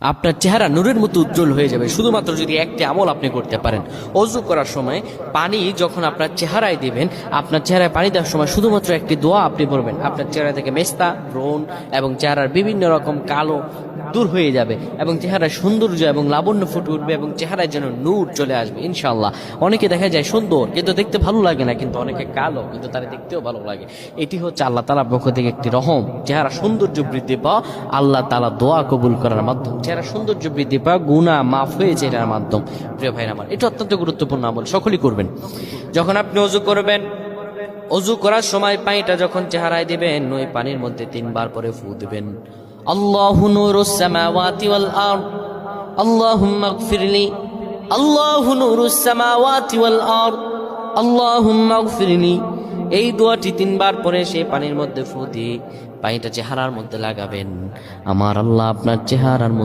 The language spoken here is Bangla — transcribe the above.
আপনার চেহারা নূরের মতো উজ্জ্বল হয়ে যাবে। শুধুমাত্র যদি একটি আমল আপনি করতে পারেন। অজু করার সময় পানি যখন আপনার চেহারায় দেবেন, আপনার চেহারায় পানি দেওয়ার সময় শুধুমাত্র একটি দোয়া আপনি পড়বেন। আপনার চেহারা থেকে মেস্তা ব্রণ এবং চেহারার বিভিন্ন রকম কালো দূর হয়ে যাবে এবং চেহারায় সৌন্দর্য এবং লাবণ্য ফুটে উঠবে এবং চেহারায় যেন নূর চলে আসবে ইনশাল্লাহ অনেকে দেখা যায় সুন্দর, কিন্তু দেখতে ভালো লাগে না, কিন্তু অনেকে কালো, কিন্তু তারা দেখতেও ভালো লাগে। এটি হচ্ছে আল্লাহ তালার পক্ষ থেকে একটি রহম। চেহারা সৌন্দর্য বৃদ্ধি পাওয়া আল্লাহ তালা দোয়া কবুল করার মাধ্যম। চেহারা সৌন্দর্য বৃদ্ধি পাওয়া গুণা মাফ হয়েছে এটার মাধ্যম। প্রিয় ভাই আমার, এটা অত্যন্ত গুরুত্বপূর্ণ আমল, সকলেই করবেন। যখন আপনি অজু করবেন, অজু করার সময় পানিটা যখন চেহারায় দিবেন, ওই পানির মধ্যে তিনবার পরে ফু দিবেন। আল্লাহু নূরুস সামাওয়াতি ওয়াল আরদ, আল্লাহুম্মা ইগফিরলি আল্লাহু নূরুস সামাওয়াতি ওয়াল আরদ, আল্লাহুম্মা ইগফিরলি এই দোয়াটি তিনবার পরে সেই পানির মধ্যে ফু দিয়ে পানিটা চেহারার মধ্যে লাগাবেন। আমার আল্লাহ আপনার চেহারার মধ্যে